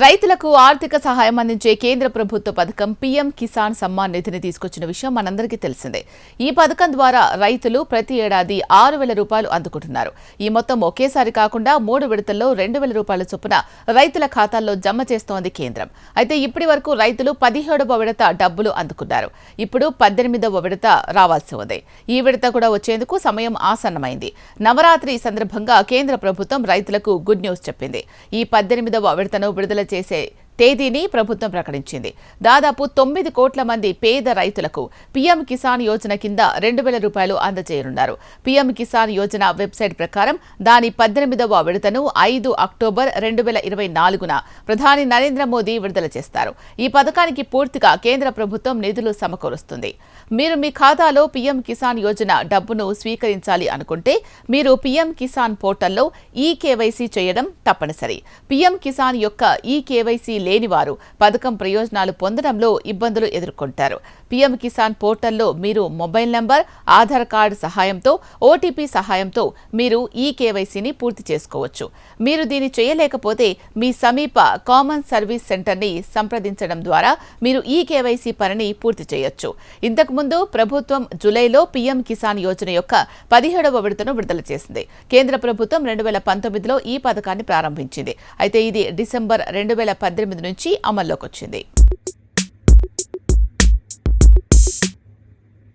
రైతులకు ఆర్థిక సహాయం అందించే కేంద్ర ప్రభుత్వ పథకం పీఎం కిసాన్ సమ్మాన్ నిధిని తీసుకొచ్చిన విషయం మనందరికీ తెలిసిందే. ఈ పథకం ద్వారా రైతులు ప్రతి ఏడాది ఆరు వేల రూపాయలు అందుకుంటున్నారు. ఈ మొత్తం ఒకేసారి కాకుండా మూడు విడతల్లో రెండు వేల రూపాయల చొప్పున రైతుల ఖాతాల్లో జమ చేస్తోంది కేంద్రం. అయితే ఇప్పటి వరకు రైతులు పదిహేడవ విడత డబ్బులు అందుకున్నారు. ఇప్పుడు పద్దెనిమిదవ విడత రావాల్సి ఉంది. ఈ విడత కూడా వచ్చేందుకు సమయం ఆసన్నమైంది. నవరాత్రి సందర్భంగా కేంద్ర ప్రభుత్వం రైతులకు గుడ్ న్యూస్ చెప్పింది. ఈ పద్దెనిమిదవ విడతను విడుదల చేసే తేదీని ప్రభుత్వం ప్రకటించింది. దాదాపు తొమ్మిది కోట్ల మంది పేద రైతులకు పీఎం కిసాన్ యోజన కింద రెండు వేల రూపాయలు అందజేయనున్నారు. పీఎం కిసాన్ యోజన వెబ్సైట్ ప్రకారం దాని పద్దెనిమిదవ విడతను ఐదు అక్టోబర్ రెండు వేల ఇరవై నాలుగున ప్రధాని నరేంద్ర మోదీ విడుదల చేస్తారు. ఈ పథకానికి పూర్తిగా కేంద్ర ప్రభుత్వం నిధులు సమకూరుస్తుంది. మీరు మీ ఖాతాలో పీఎం కిసాన్ యోజన డబ్బును స్వీకరించాలి అనుకుంటే మీరు పీఎం కిసాన్ పోర్టల్లో ఈ కేవైసీ చేయడం తప్పనిసరి. పీఎం కిసాన్ యొక్క ఈ కేవైసీ లేనివారు పథకం ప్రయోజనాలు పొందడంలో ఇబ్బందులు ఎదుర్కొంటారు. పీఎం కిసాన్ పోర్టల్లో మీరు మొబైల్ నంబర్ ఆధార్ కార్డు సహాయంతో ఓటీపీ సహాయంతో మీరు ఈ కేవైసీని పూర్తి చేసుకోవచ్చు. మీరు దీన్ని చేయలేకపోతే మీ సమీప కామన్ సర్వీస్ సెంటర్ని సంప్రదించడం ద్వారా మీరు ఈ కేవైసీ పనిని పూర్తి చేయొచ్చు. ఇంతకుముందు ప్రభుత్వం జూలైలో పీఎం కిసాన్ యోజన యొక్క పదిహేడవ విడతను విడుదల చేసింది. కేంద్ర ప్రభుత్వం రెండు వేల పంతొమ్మిదిలో ఈ పథకాన్ని ప్రారంభించింది. అయితే ఇది డిసెంబర్ రెండు వేల పద్దెనిమిది నుంచి అమల్లోకి వచ్చింది